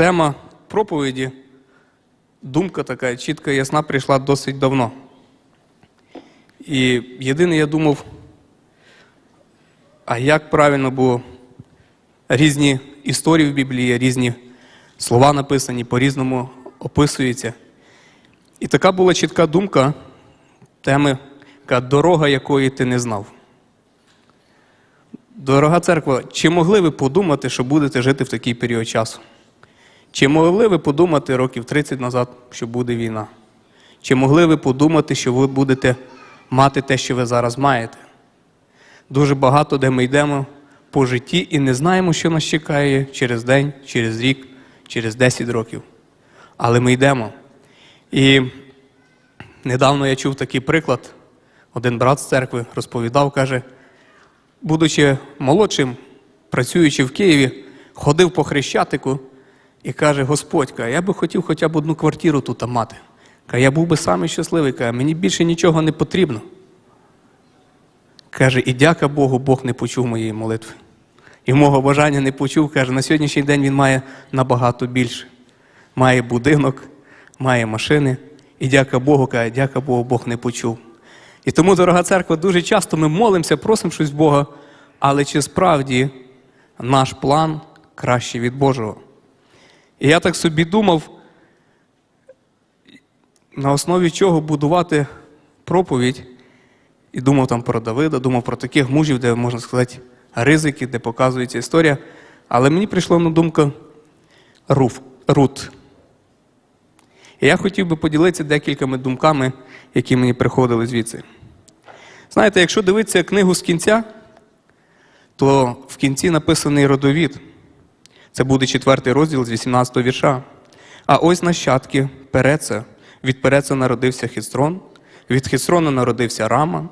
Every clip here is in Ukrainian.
тема проповіді, думка така чітка, і ясна, прийшла досить давно. І єдине, я думав, а як правильно було різні історії в Біблії, різні слова написані, по-різному описуються. І така була чітка думка теми, яка дорога, якої ти не знав. Дорога церква, чи могли ви подумати, що будете жити в такий період часу? Чи могли ви подумати років 30 назад, що буде війна? Чи могли ви подумати, що ви будете мати те, що ви зараз маєте? Дуже багато, де ми йдемо по житті і не знаємо, що нас чекає через день, через рік, через 10 років. Але ми йдемо. І недавно я чув такий приклад. Один брат з церкви розповідав, каже, будучи молодшим, працюючи в Києві, ходив по Хрещатику і каже: Господь, каже, я би хотів хоча б одну квартиру тут мати. Каже, я був би самий щасливий, каже, мені більше нічого не потрібно. Каже, і дяка Богу, Бог не почув моєї молитви. І мого бажання не почув, каже, на сьогоднішній день він має набагато більше. Має будинок, має машини. І дяка Богу, каже, дяка Богу, Бог не почув. І тому, дорога церква, дуже часто ми молимося, просимо щось Бога, але чи справді наш план краще від Божого? І я так собі думав, на основі чого будувати проповідь, і думав там про Давида, думав про таких мужів, де можна сказати ризики, де показується історія. Але мені прийшло на думку Руф, Рут. І я хотів би поділитися декількома думками, які мені приходили звідси. Знаєте, якщо дивитися книгу з кінця, то в кінці написаний родовід. Це буде четвертий розділ з 18 вірша. А ось нащадки Переца. Від Переца народився Хисрон, від Хисрона народився Рама,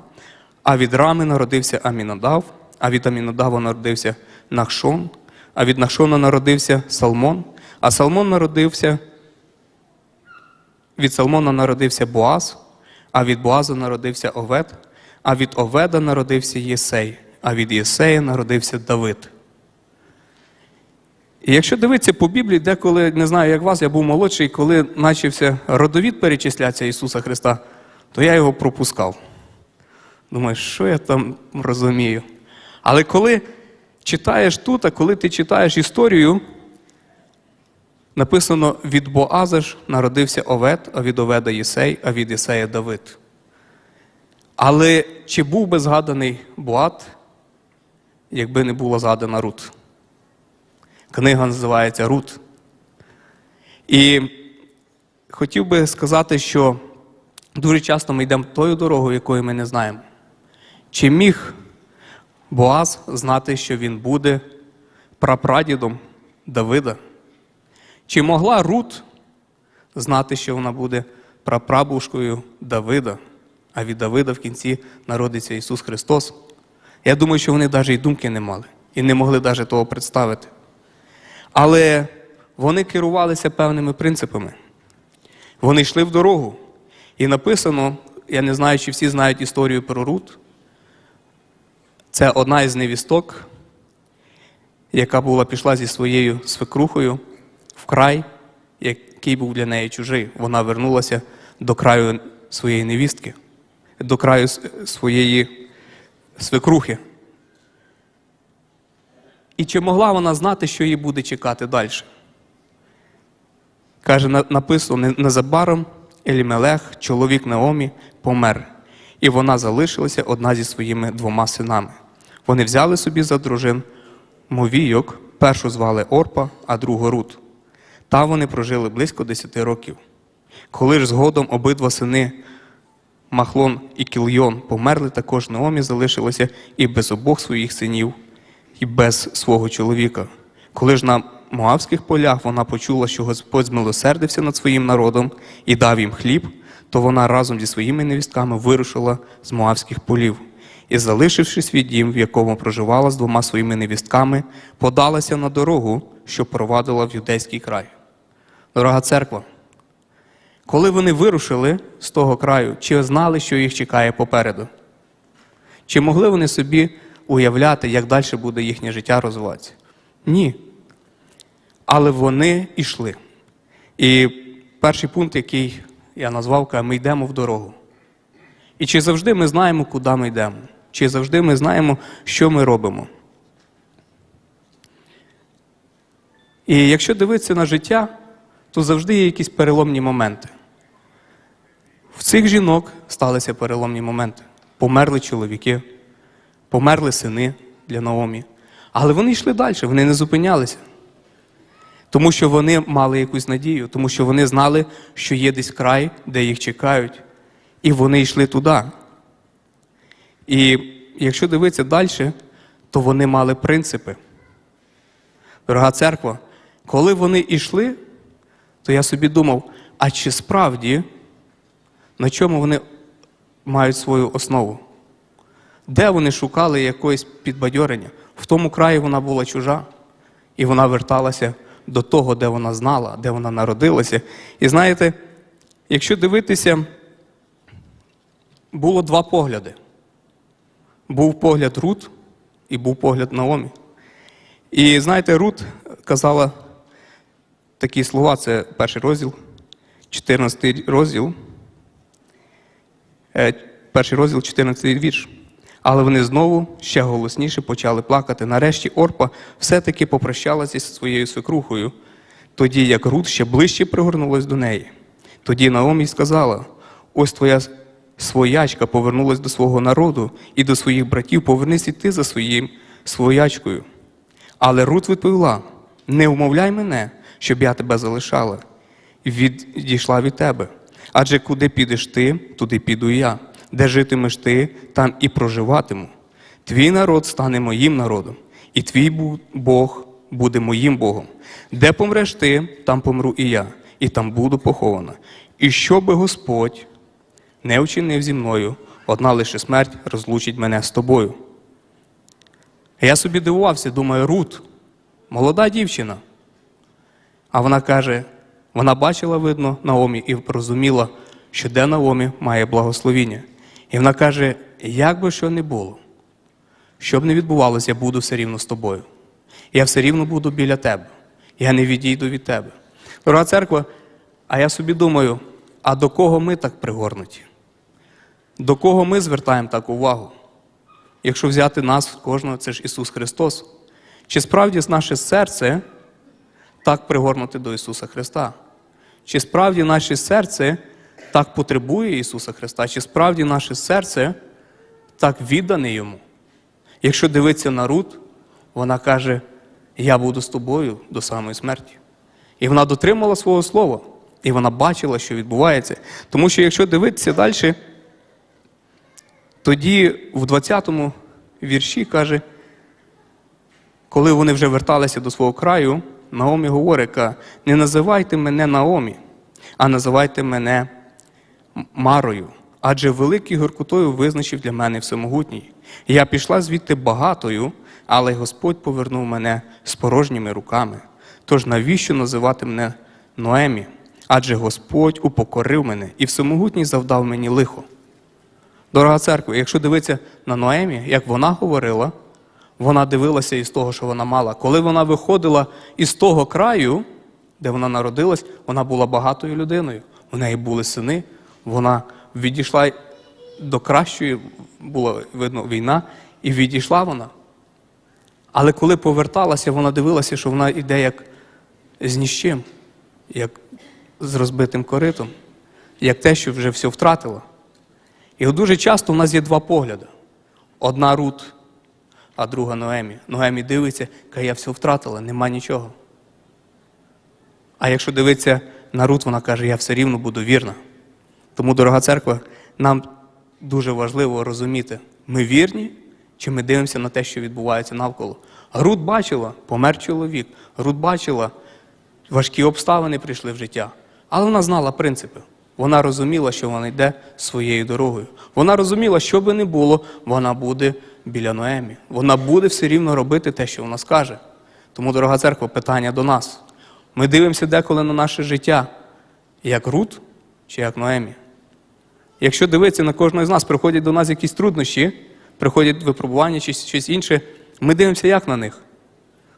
а від Рами народився Амінадав, а від Амінадава народився Нахшон, а від Нахшона народився Салмон, а Салмон народився. Від Салмона народився Боаз, а від Боаза народився Овед, а від Оведа народився Єсей, а від Єсея народився Давид. І якщо дивитися по Біблії, деколи, не знаю, як вас, я був молодший, коли почався родовід перечислятися Ісуса Христа, то я його пропускав. Думаю, що я там розумію. Але коли читаєш тут, а коли ти читаєш історію, написано від Боаза ж народився Овед, а від Оведа Єсей, а від Єсея Давид. Але чи був би згаданий Боат, якби не була згадана Рут? Книга називається Рут. І хотів би сказати, що дуже часто ми йдемо тою дорогою, якою ми не знаємо. Чи міг Боаз знати, що він буде прапрадідом Давида? Чи могла Рут знати, що вона буде прапрабушкою Давида, а від Давида в кінці народиться Ісус Христос? Я думаю, що вони навіть і думки не мали і не могли навіть того представити. Але вони керувалися певними принципами. Вони йшли в дорогу. І написано, я не знаю, чи всі знають історію про Рут. Це одна із невісток, яка була пішла зі своєю свекрухою в край, який був для неї чужий. Вона вернулася до краю своєї невістки, до краю своєї свекрухи. І чи могла вона знати, що її буде чекати далі? Каже, написано, незабаром Елімелех, чоловік Наомі, помер, і вона залишилася одна зі своїми двома синами. Вони взяли собі за дружин мовійок, першу звали Орпа, а другу Рут. Та вони прожили близько десяти років. Коли ж згодом обидва сини Махлон і Кільйон померли, також Наомі залишилася і без обох своїх синів і без свого чоловіка. Коли ж на Моавських полях вона почула, що Господь змилосердився над своїм народом і дав їм хліб, то вона разом зі своїми невістками вирушила з Моавських полів і, залишивши свій дім, в якому проживала з двома своїми невістками, подалася на дорогу, що провадила в юдейський край. Дорога церква, коли вони вирушили з того краю, чи знали, що їх чекає попереду? Чи могли вони собі уявляти, як далі буде їхнє життя розвиватися? Ні. але вони йшли. І перший пункт, який я назвав, ми йдемо в дорогу. І чи завжди ми знаємо, куди ми йдемо? Чи завжди ми знаємо, що ми робимо? І якщо дивитися на життя, то завжди є якісь переломні моменти. В цих жінок сталися переломні моменти. Померли чоловіки, померли сини для Наомі. Але вони йшли далі, вони не зупинялися. Тому що вони мали якусь надію, тому що вони знали, що є десь край, де їх чекають, і вони йшли туди. І якщо дивитися далі, то вони мали принципи. Дорога церква, коли вони йшли, то я собі думав, а чи справді на чому вони мають свою основу? Де вони шукали якогось підбадьорення? В тому краї вона була чужа, і вона верталася до того, де вона знала, де вона народилася. І знаєте, якщо дивитися, було два погляди. Був погляд Рут і був погляд Наомі. І знаєте, Рут казала такі слова, це перший розділ, 14 розділ, е, перший розділ, 14 вірш. Але вони знову ще голосніше почали плакати. Нарешті Орпа все-таки попрощалася зі своєю свекрухою, тоді як Рут ще ближче пригорнулась до неї. Тоді Наомі сказала: ось твоя своячка повернулась до свого народу і до своїх братів, повернись і ти за своїм своячкою. Але Рут відповіла: не умовляй мене, щоб я тебе залишала, відійшла від тебе. Адже куди підеш ти, туди піду я. Де житимеш ти, там і проживатиму. Твій народ стане моїм народом, і твій Бог буде моїм Богом. Де помреш ти, там помру і я, і там буду похована. І що би Господь не вчинив зі мною, одна лише смерть розлучить мене з тобою. Я собі дивувався, думаю, Рут, молода дівчина. А вона каже, вона бачила, видно, Наомі і розуміла, що де Наомі має благословіння. І вона каже: як би що не було, що б не відбувалося, я буду все рівно з тобою. Я все рівно буду біля тебе. Я не відійду від тебе. Дорога церква, а я собі думаю, а до кого ми так пригорнуті? До кого ми звертаємо так увагу? Якщо взяти нас, кожного, це ж Ісус Христос. Чи справді наше серце так пригорнуте до Ісуса Христа? Чи справді наше серце так потребує Ісуса Христа? Чи справді наше серце так віддане Йому? Якщо дивитися на Рут, вона каже: Я буду з тобою до самої смерті. І вона дотримала свого слова, і вона бачила, що відбувається. Тому що якщо дивитися далі, тоді в 20-му вірші каже, коли вони вже верталися до свого краю, Наомі говорить, не називайте мене Наомі, а називайте мене Марою, адже великою гіркотою визначив для мене всемогутній. Я пішла звідти багатою, але Господь повернув мене з порожніми руками. Тож навіщо називати мене Ноемі? Адже Господь упокорив мене і всемогутній завдав мені лихо. Дорога церква, якщо дивитися на Ноемі, як вона говорила, вона дивилася із того, що вона мала. Коли вона виходила із того краю, де вона народилась, вона була багатою людиною. У неї були сини, вона відійшла до кращої, була видно війна, і відійшла вона. Але коли поверталася, вона дивилася, що вона йде як з ніщим, як з розбитим коритом, як те, що вже все втратила. І дуже часто у нас є два погляди: одна Рут, а друга Ноемі. Ноемі дивиться, каже, я все втратила, нема нічого. А якщо дивитися на Рут, вона каже, я все рівно буду вірна. Тому, дорога церква, нам дуже важливо розуміти, ми вірні, чи ми дивимося на те, що відбувається навколо. Рут бачила, помер чоловік. Рут бачила, важкі обставини прийшли в життя. Але вона знала принципи. Вона розуміла, що вона йде своєю дорогою. Вона розуміла, що би не було, вона буде біля Ноемі. Вона буде все рівно робити те, що вона скаже. Тому, дорога церква, питання до нас. Ми дивимося деколи на наше життя, як Рут чи як Ноемі. Якщо дивитися на кожного з нас, приходять до нас якісь труднощі, приходять випробування чи щось інше, ми дивимося як на них.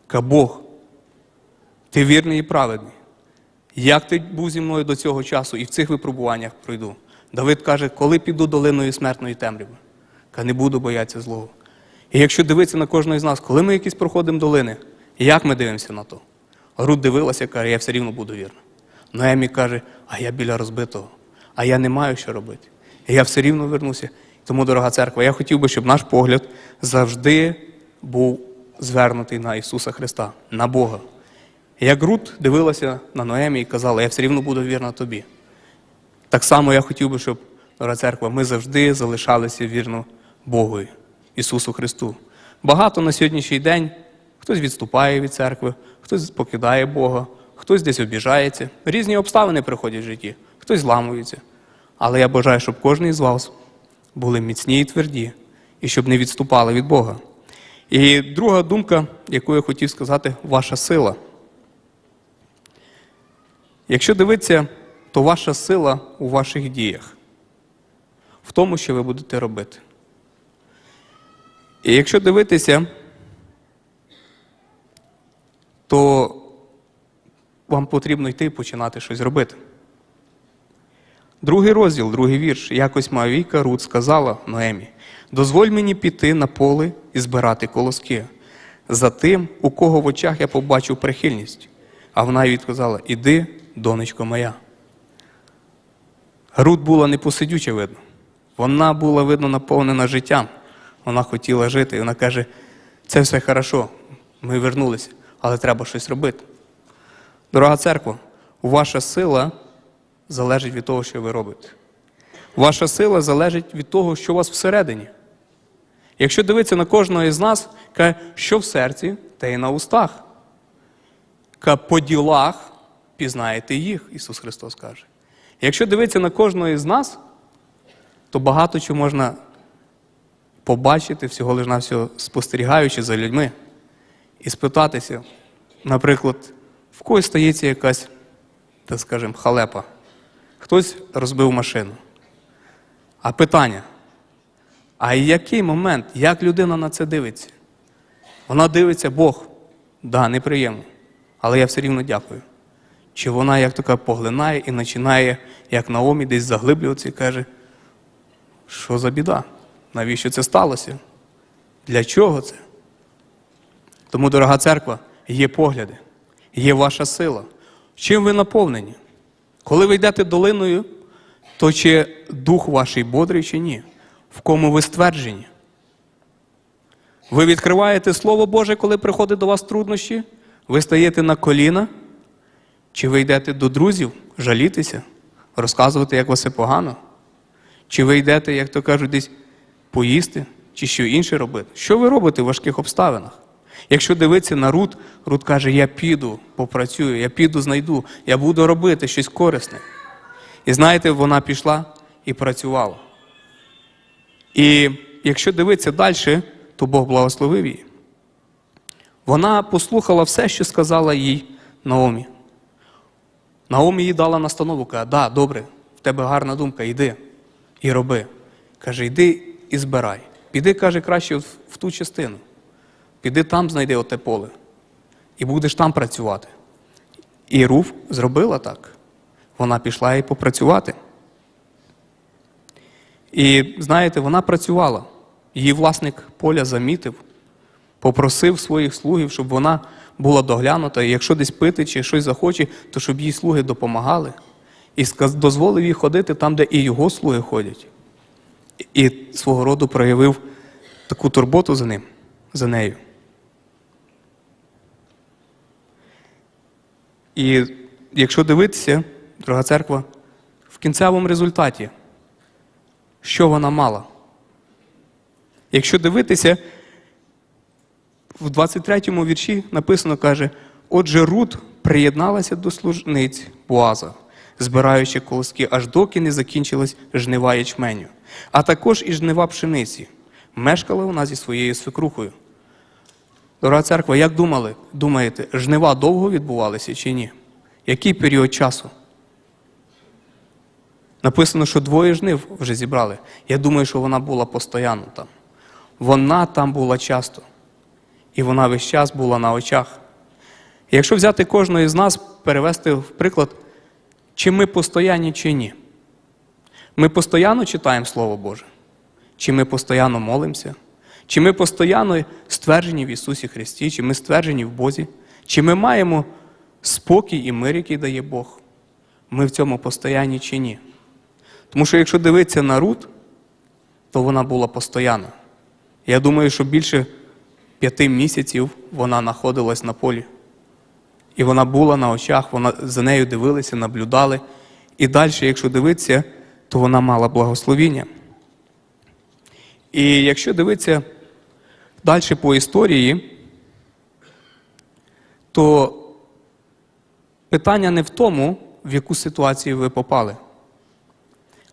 Ка Бог. Ти вірний і праведний. Як ти був зі мною до цього часу і в цих випробуваннях пройду? Давид каже, коли піду долиною смертної темряви, каже, не буду боятися злого. І якщо дивитися на кожного з нас, коли ми якісь проходимо долини, як ми дивимося на то? Рут дивилася, каже, я все рівно буду вірна. Ноемі каже, а я біля розбитого, а я не маю що робити. І я все рівно вернуся. Тому, дорога церква, я хотів би, щоб наш погляд завжди був звернутий на Ісуса Христа, на Бога. Як Рут дивилася на Ноемі і казала, я все рівно буду вірна тобі. Так само я хотів би, щоб, дорога церква, ми завжди залишалися вірно Богу, Ісусу Христу. Багато на сьогоднішній день хтось відступає від церкви, хтось покидає Бога, хтось десь обіжається. Різні обставини приходять в житті, хтось зламується. Але я бажаю, щоб кожен із вас були міцні і тверді, і щоб не відступали від Бога. І друга думка, яку я хотів сказати, ваша сила. Якщо дивитися, то ваша сила у ваших діях, в тому, що ви будете робити. І якщо дивитися, то вам потрібно йти і починати щось робити. Другий розділ, другий вірш. Якось Моавійка Рут сказала Ноемі: дозволь мені піти на поле і збирати колоски за тим, у кого в очах я побачив прихильність. А вона їй відказала: Іди, донечко моя. Рут була непосидюча, видно. Вона була, видно, наповнена життям. Вона хотіла жити. І вона каже: це все хорошо, ми вернулися, але треба щось робити. Дорога церква, ваша сила залежить від того, що ви робите. Ваша сила залежить від того, що у вас всередині. Якщо дивитися на кожного із нас, каже, що в серці, те й на устах. Каже, по ділах пізнаєте їх, Ісус Христос каже. Якщо дивитися на кожного із нас, то багато чого можна побачити, всього лиш навсього спостерігаючи за людьми, і спитатися, наприклад, в когось стається якась, так скажемо, халепа. Хтось розбив машину. А питання: а який момент, як людина на це дивиться? Вона дивиться, Бог, да, неприємно, але я все рівно дякую. Чи вона, як така, поглинає і починає, як Наомі, десь заглиблюватися і каже, що за біда? Навіщо це сталося? Для чого це? Тому, дорога церква, є погляди, є ваша сила. Чим ви наповнені? Коли ви йдете долиною, то чи дух ваш бодрий, чи ні? В кому ви стверджені? Ви відкриваєте Слово Боже, коли приходить до вас труднощі? Ви стаєте на коліна? Чи ви йдете до друзів жалітися, розказувати, як у вас погано? Чи ви йдете, як то кажуть, десь поїсти, чи що інше робити? Що ви робите в важких обставинах? Якщо дивитися на Рут, Рут каже, я піду, попрацюю, я піду, знайду, я буду робити щось корисне. І знаєте, вона пішла і працювала. І якщо дивитися далі, то Бог благословив її. Вона послухала все, що сказала їй Наомі. Наомі їй дала настанову, каже, да, добре, в тебе гарна думка, йди і роби. Каже, йди і збирай. Піди, каже, краще в, ту частину. Піди там знайди оте поле. І будеш там працювати. І Руф зробила так. Вона пішла і попрацювати. І знаєте, вона працювала. Її власник поля замітив, попросив своїх слугів, щоб вона була доглянута, і якщо десь пити чи щось захоче, то щоб їй слуги допомагали. І дозволив їй ходити там, де і його слуги ходять. І свого роду проявив таку турботу за ним, за нею. І якщо дивитися, дорога церква, в кінцевому результаті, що вона мала? Якщо дивитися, в 23-му вірші написано, каже, отже, Рут приєдналася до служниць Буаза, збираючи колоски, аж доки не закінчилась жнива ячменю, а також і жнива пшениці. Мешкала вона зі своєю свекрухою. Дорога церква, як думали, думаєте, жнива довго відбувалися чи ні? Який період часу? Написано, що двоє жнив вже зібрали. Я думаю, що вона була постійно там. Вона там була часто. І вона весь час була на очах. Якщо взяти кожного із нас, перевести в приклад, чи ми постоянні, чи ні. Ми постійно читаємо Слово Боже, чи ми постійно молимося, чи ми постійно стверджені в Ісусі Христі, чи ми стверджені в Бозі, чи ми маємо спокій і мир, який дає Бог. Ми в цьому постоянні чи ні. Тому що якщо дивитися на Рут, то вона була постійна. Я думаю, що більше п'яти місяців вона знаходилась на полі. І вона була на очах, вона за нею дивилися, наблюдали. І далі, якщо дивитися, то вона мала благословіння. І якщо дивитися далі по історії, то питання не в тому, в яку ситуацію ви попали,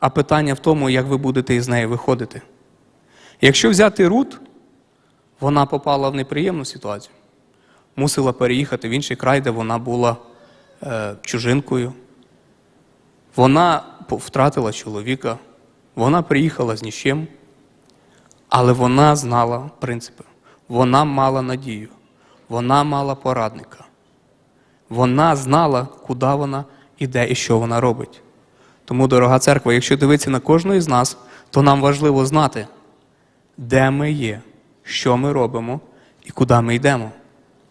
а питання в тому, як ви будете із неї виходити. Якщо взяти Рут, вона попала в неприємну ситуацію. Мусила переїхати в інший край, де вона була е, чужинкою. Вона втратила чоловіка, вона приїхала з нічим, але вона знала принципи. Вона мала надію, вона мала порадника. Вона знала, куди вона іде і що вона робить. Тому, дорога церква, якщо дивитися на кожного із нас, то нам важливо знати, де ми є, що ми робимо і куди ми йдемо.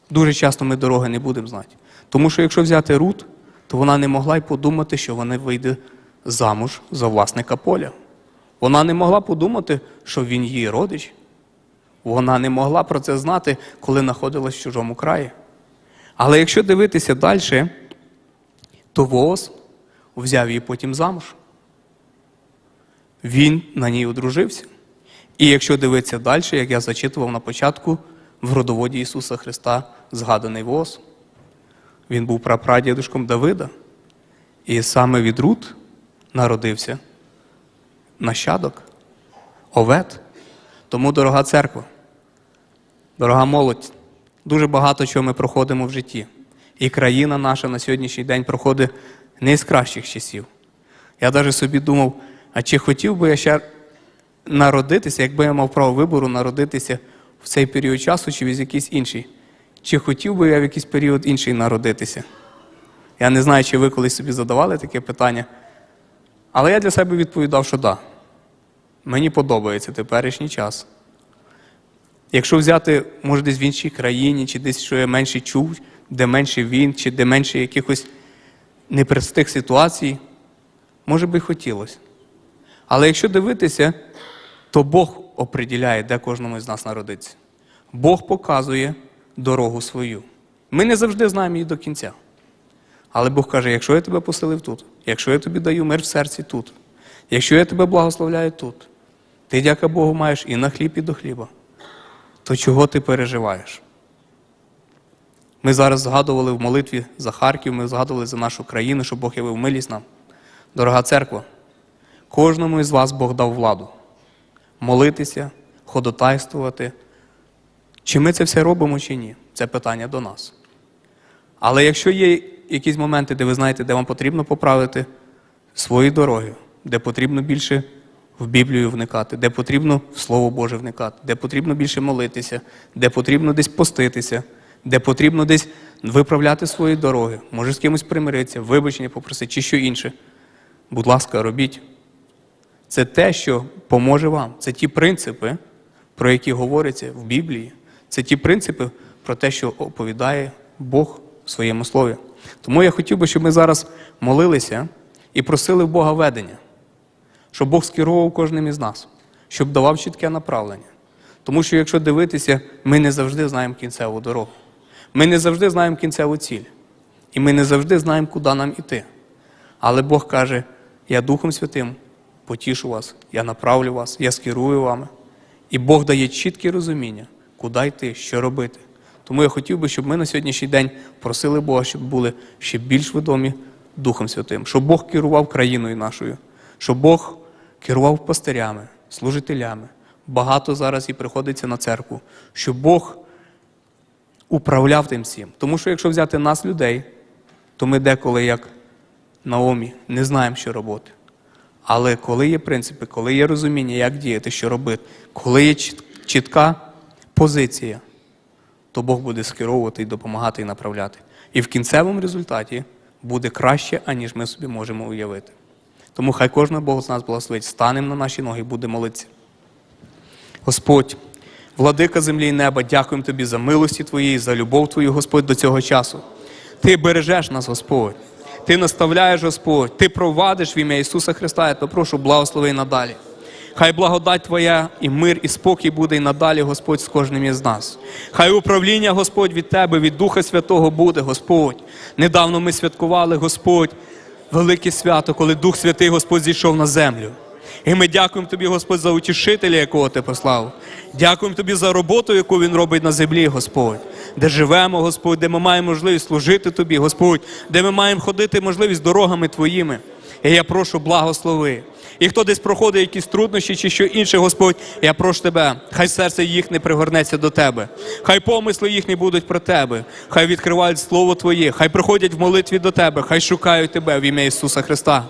Дуже часто ми дороги не будемо знати. Тому що якщо взяти Рут, то вона не могла й подумати, що вона вийде замуж за власника поля. Вона не могла подумати, що він її родич. Вона не могла про це знати, коли знаходилась в чужому краї. Але якщо дивитися далі, то Вооз взяв її потім замуж. Він на ній одружився. І якщо дивитися далі, як я зачитував на початку, в родоводі Ісуса Христа згаданий Вооз. Він був прапрадідушком Давида. І саме від Рут народився нащадок, овет. Тому, дорога церква, дорога молодь, дуже багато чого ми проходимо в житті. І країна наша на сьогоднішній день проходить не з кращих часів. Я навіть собі думав, а чи хотів би я ще народитися, якби я мав право вибору народитися в цей період часу чи в якийсь інший? Чи хотів би я в якийсь період інший народитися? Я не знаю, чи ви колись собі задавали таке питання. Але я для себе відповідав, що. Да. Мені подобається теперішній час. Якщо взяти, може, десь в іншій країні, чи десь що я менше чув, де менше війн, чи де менше якихось непростих ситуацій, може би й хотілося. Але якщо дивитися, то Бог оприділяє, де кожному з нас народиться. Бог показує дорогу свою. Ми не завжди знаємо її до кінця. Але Бог каже: якщо я тебе поселив тут, якщо я тобі даю мир в серці тут, якщо я тебе благословляю тут, ти, дяка Богу, маєш і на хліб, і до хліба, то чого ти переживаєш? Ми зараз згадували в молитві за Харків, ми згадували за нашу країну, що Бог явив милість нам. Дорога церква, кожному із вас Бог дав владу молитися, ходотайствувати. Чи ми це все робимо, чи ні? Це питання до нас. Але якщо є якісь моменти, де ви знаєте, де вам потрібно поправити свої дороги, де потрібно більше в Біблію вникати, де потрібно в Слово Боже вникати, де потрібно більше молитися, де потрібно десь поститися, де потрібно десь виправляти свої дороги, може з кимось примиритися, вибачення попросити чи що інше. Будь ласка, робіть. Це те, що поможе вам. Це ті принципи, про які говориться в Біблії. Це ті принципи про те, що оповідає Бог в своєму слові. Тому я хотів би, щоб ми зараз молилися і просили в Бога ведення, щоб Бог скеровував кожним із нас, щоб давав чітке направлення. Тому що, якщо дивитися, ми не завжди знаємо кінцеву дорогу. Ми не завжди знаємо кінцеву ціль. І ми не завжди знаємо, куди нам іти. Але Бог каже: я Духом Святим потішу вас, я направлю вас, я скерую вами. І Бог дає чітке розуміння, куди йти, що робити. Тому я хотів би, щоб ми на сьогоднішній день просили Бога, щоб були ще більш відомі Духом Святим, щоб Бог керував країною нашою, щоб Бог керував пастирями, служителями. Багато зараз і приходиться на церкву, щоб Бог управляв тим всім. Тому що якщо взяти нас, людей, то ми деколи, як Наомі, не знаємо, що робити. Але коли є принципи, коли є розуміння, як діяти, що робити, коли є чітка позиція, то Бог буде скеровувати і допомагати і направляти. І в кінцевому результаті буде краще, аніж ми собі можемо уявити. Тому хай кожен Бог з нас благословить. Станемо на наші ноги і буде молитися. Господь, владика землі і неба, дякуємо Тобі за милості Твої, за любов Твою, Господь, до цього часу. Ти бережеш нас, Господь. Ти наставляєш, Господь, Ти провадиш в ім'я Ісуса Христа. Я то прошу, благослови надалі. Хай благодать Твоя і мир, і спокій буде і надалі, Господь, з кожним із нас. Хай управління, Господь, від Тебе, від Духа Святого буде, Господь. Недавно ми святкували, Господь, велике свято, коли Дух Святий Господь зійшов на землю. І ми дякуємо Тобі, Господь, за утішителя, якого Ти послав. Дякуємо Тобі за роботу, яку Він робить на землі, Господь, де живемо, Господь, де ми маємо можливість служити Тобі, Господь, де ми маємо ходити можливість дорогами Твоїми. І я прошу, благослови. І хто десь проходить якісь труднощі чи що інше, Господь, я прошу тебе, хай серце їхнє пригорнеться до тебе, хай помисли їхні будуть про тебе, хай відкривають Слово Твоє, хай приходять в молитві до тебе, хай шукають тебе в ім'я Ісуса Христа.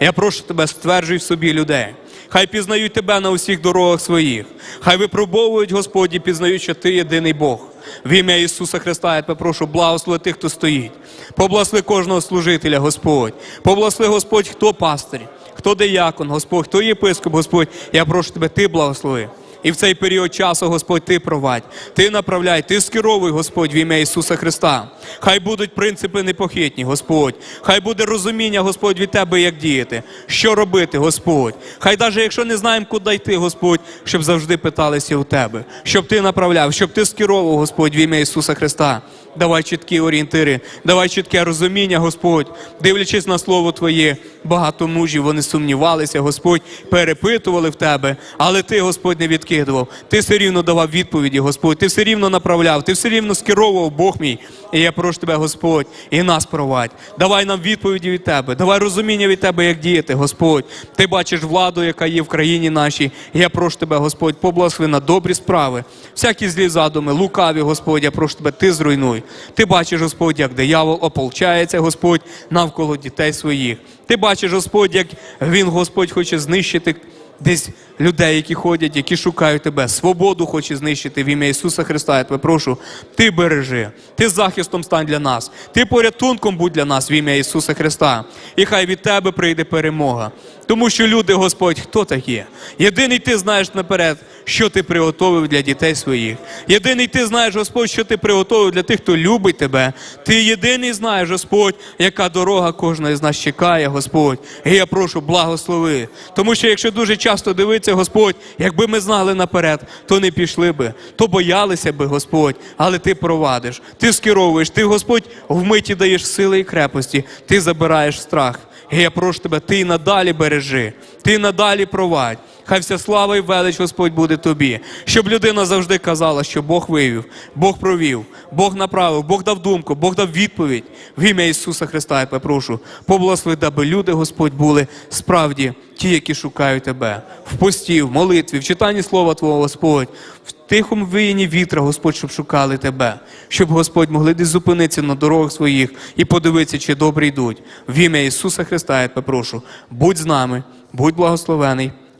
Я прошу тебе, стверджуй в собі людей. Хай пізнають тебе на усіх дорогах своїх. Хай випробовують Господь і пізнають, що ти єдиний Бог. В ім'я Ісуса Христа я тебе прошу, благослови тих, хто стоїть. Поблагослови кожного служителя, Господь. Поблагослови Господь, хто пастир, хто деякон, Господь, хто єпископ, Господь. Я прошу тебе, ти благослови. І в цей період часу, Господь, ти провадь, ти направляй, ти скеровуй, Господь, в ім'я Ісуса Христа. Хай будуть принципи непохитні, Господь. Хай буде розуміння, Господь, від Тебе, як діяти, що робити, Господь. Хай навіть якщо не знаємо, куди йти, Господь, щоб завжди питалися у Тебе, щоб Ти направляв, щоб Ти скеровував, Господь, в ім'я Ісуса Христа. Давай чіткі орієнтири, давай чітке розуміння, Господь, дивлячись на Слово Твоє, багато мужів вони сумнівалися, Господь, перепитували в Тебе, але Ти, Господь, не відкидував. Ти все рівно давав відповіді, Господь, Ти все рівно направляв, Ти все рівно скеровував, Бог мій. І я прошу Тебе, Господь, і нас провадь. Давай нам відповіді від Тебе, давай розуміння від Тебе, як діяти, Господь. Ти бачиш владу, яка є в країні нашій. Я прошу Тебе, Господь, поблагослови на добрі справи. Всякі злі задуми, лукаві, Господь, я прошу Тебе, Ти зруйнуй. Ти бачиш, Господь, як диявол ополчається, Господь, навколо дітей своїх. Ти бачиш, Господь, як Він, Господь, хоче знищити десь людей, які ходять, які шукають тебе. Свободу хоче знищити в ім'я Ісуса Христа. Я тебе прошу, ти бережи, ти захистом стань для нас, ти порятунком будь для нас в ім'я Ісуса Христа. І хай від тебе прийде перемога. Тому що люди, Господь, хто такі? Єдиний ти знаєш наперед, що ти приготовив для дітей своїх. Єдиний ти знаєш, Господь, що ти приготовив для тих, хто любить тебе. Ти єдиний знаєш, Господь, яка дорога кожна з нас чекає, Господь. І я прошу, благослови. Тому що якщо дуже часто дивитися, Господь, якби ми знали наперед, то не пішли би, то боялися би, Господь, але ти провадиш, ти скеровуєш, ти, Господь, вмиті даєш сили і крепості, ти забираєш страх. І я прошу тебе, ти надалі бережи, ти надалі провадь. Хай вся слава і велич, Господь, буде тобі. Щоб людина завжди казала, що Бог вивів, Бог провів, Бог направив, Бог дав думку, Бог дав відповідь. В ім'я Ісуса Христа я попрошу. Поблагослови, даби люди, Господь, були справді ті, які шукають тебе. В пості, в молитві, в читанні Слова Твого, Господь, в тихому виїні вітра, Господь, щоб шукали тебе, щоб Господь могли десь зупинитися на дорогах своїх і подивитися, чи добре йдуть. В ім'я Ісуса Христа я попрошу. Будь з нами, будь благословений,